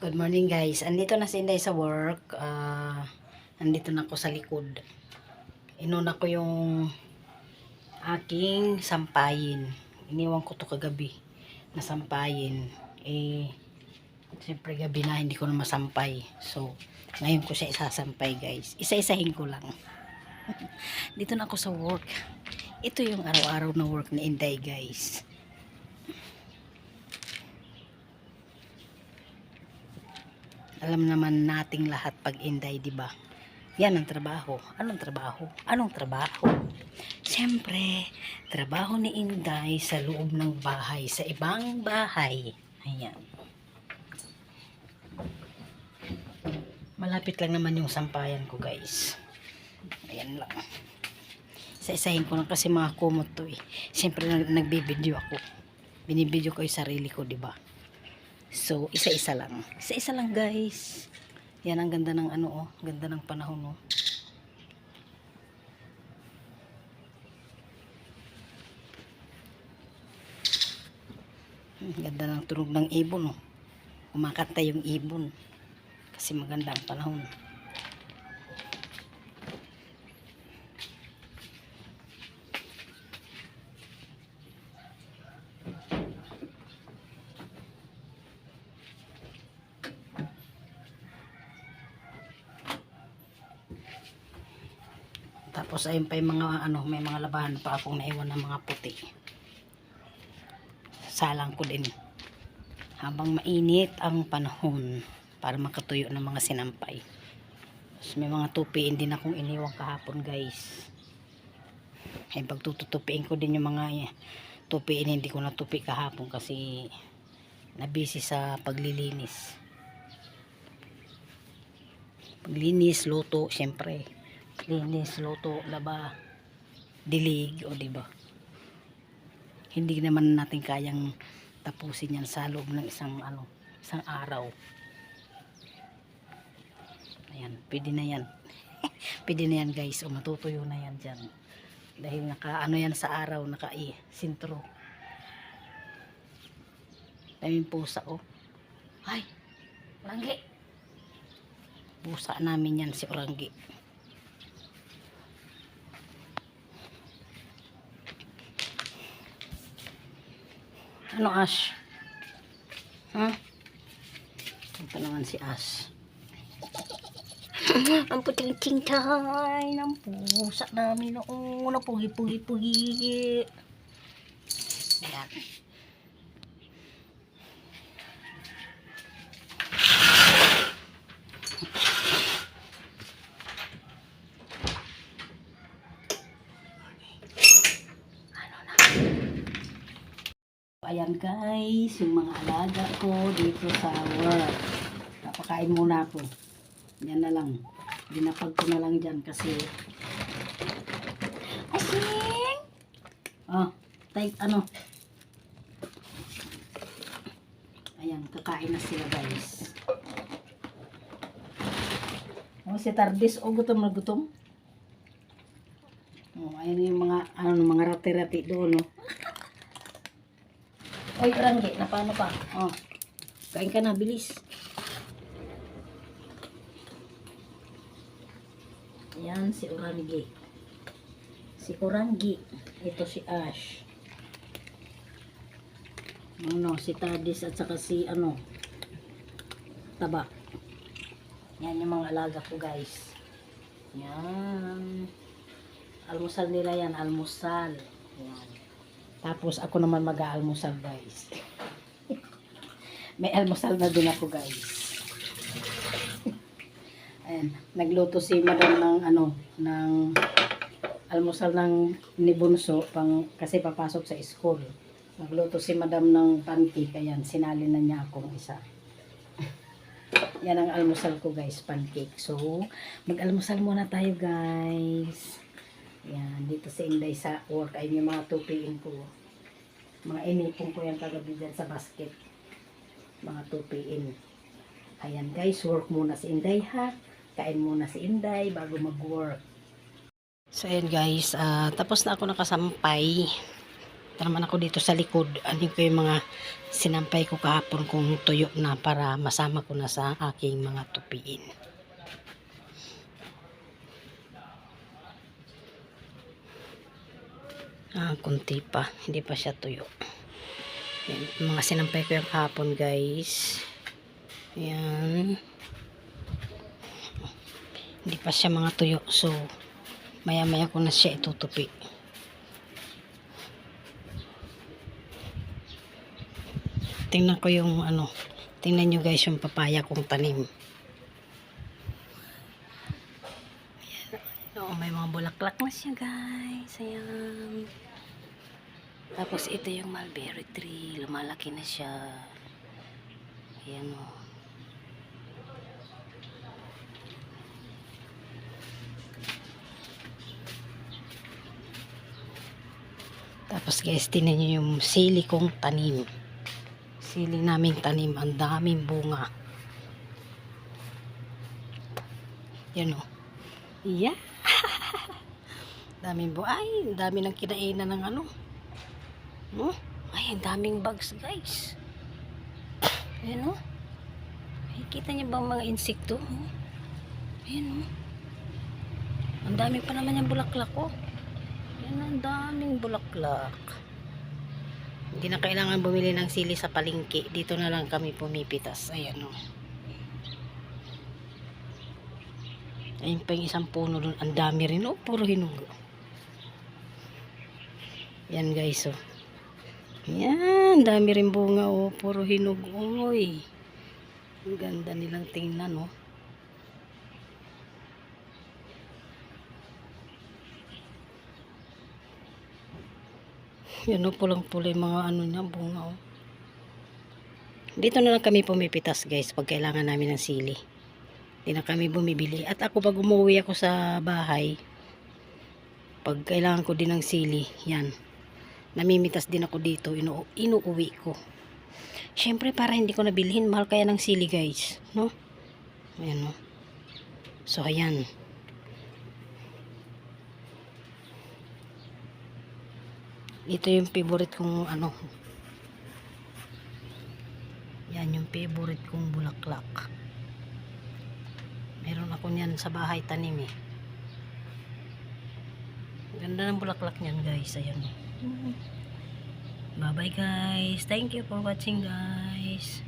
Good morning guys. Andito na si Inday sa work. Ah, andito na ako sa likod. Inuna ko yung aking sampayin. Iniwan ko to kagabi na sampayin. Eh, siyempre gabi na hindi ko na masampay. So, ngayon ko siya isasampay guys. Isa-isahin ko lang. Dito na ako sa work. Ito yung araw-araw na work ni Inday guys. Alam naman nating lahat pag Inday, di ba? Yan ang trabaho. Anong trabaho? Anong trabaho? Siyempre, trabaho ni Inday sa loob ng bahay, sa ibang bahay. Ayan. Malapit lang naman yung sampayan ko, guys. Ayan lang. Isa-isahin ko lang kasi mga kumot to eh. Siyempre, nag nagbibideo ako. Binibideo ko yung sarili ko, di ba? So, isa-isa lang. Isa-isa lang, guys. Yan ang ganda ng ano, oh. Ganda ng panahon, oh. Hmm, Ganda ng tunog ng ibon, oh. Kumakanta yung ibon. Kasi maganda ang panahon. Tapos ayun pa yung mga ano, may mga labahan pa akong naiwan ng mga puti. Salang ko din. Habang mainit ang panahon para makatuyo ng mga sinampay. Tapos may mga tupiin din akong iniwan kahapon guys. Ay pagtututupiin ko din yung mga eh, tupiin hindi ko natupi kahapon kasi nabisi sa paglilinis. Paglinis, luto, syempre linis, luto, laba, dilig, o diba? Hindi naman natin kayang tapusin yan sa loob ng isang ano, isang araw. Ayan, pwede na yan. pwede na yan guys, o matutuyo na yan dyan. Dahil naka, ano yan sa araw, naka i, sintro. Daming pusa, oh. Ay, Oranggi. Pusa namin yan si Oranggi. Ano Ash? Ha? Ito naman si Ash. Ang puting tingtay ng pusa namin noon. Ang pugi-pugi-pugi. Ayan. Ayan guys, yung mga alaga ko dito sa work. Napakain muna ako. Yan na lang. Dinapag ko na lang dyan kasi Asing! Oh, type ano. Ayan, kakain na sila guys. Oh, si Tardis, oh, gutom na gutom. Oh, ayan yung mga, ano, mga rati-rati doon, no. Oy, Rangge, na paano pa? Oh. Kain ka na, bilis. Yan, si Orangi. Si Orangi. Ito si Ash. Ano, si Tadis at saka si, ano, Taba. Yan yung mga alaga ko, guys. Yan. Almusal nila yan, almusal. Yan. Tapos ako naman mag-aalmusal guys. May almusal na din ako guys. Ayan, nagluto si madam ng ano, ng almusal ng ni Bunso pang, kasi papasok sa school. Nagluto si madam ng pancake, ayan, sinali na niya akong isa. Yan ang almusal ko guys, pancake. So, mag-almusal muna tayo guys. Yan, dito si Inday sa work ay yung mga tupiin ko. Mga inipon ko yan kagabi dyan sa basket. Mga tupiin. Ayan guys, work muna si Inday ha. Kain muna si Inday bago mag-work. So ayan guys, ah, tapos na ako nakasampay. Pumunta naman ako dito sa likod. Ano ko yung mga sinampay ko kahapon kung tuyo na para masama ko na sa aking mga tupiin. Ah, kunti pa. Hindi pa siya tuyo. Yan, mga sinampay ko yung kahapon guys. Yan. Hindi pa siya mga tuyo. So, maya maya ko na siya itutupi. Tingnan ko yung ano. Tingnan nyo guys yung papaya kong tanim. Oo, may mga bulaklak na siya guys. Ayan. Tapos ito yung mulberry tree. Lumalaki na siya. Ayan o. Tapos guys, tinan nyo yung sili kong tanim. Sili naming tanim. Ang daming bunga. Yan o. Yeah. daming. Ay, ang dami ng kinainan ng ano. No? Ay, ang daming bugs guys. Ayan o. Ay, kita niyo ba ang mga insekto? Oh? Ayan o. Ang dami pa naman yung bulaklak ko. Ayan, ang daming bulaklak. Hindi na kailangan bumili ng sili sa palengke. Dito na lang kami pumipitas. Ayan o. Ayun pa yung isang puno doon. Ang dami rin o. Puro hinugo. Yan guys o. Yan. Dami rin bunga o. Puro hinog. Uy. Ang ganda nilang tingnan o. Yan o, pulang-pula mga ano niya, bunga o. Dito na lang kami pumipitas guys pag kailangan namin ng sili. Hindi na kami bumibili. At ako pag umuwi ako sa bahay, pag kailangan ko din ng sili, yan. Namimitas din ako dito, inu inuuwi ko. Siyempre para hindi ko nabilhin, mahal kaya ng sili guys. No? Ayan o. So ayan. Ito yung favorite kong ano. Yan yung favorite kong bulaklak. Ako niyan sa bahay tanim eh. Ganda ng bulaklak niyan guys. Ayan. Bye bye guys. Thank you for watching guys.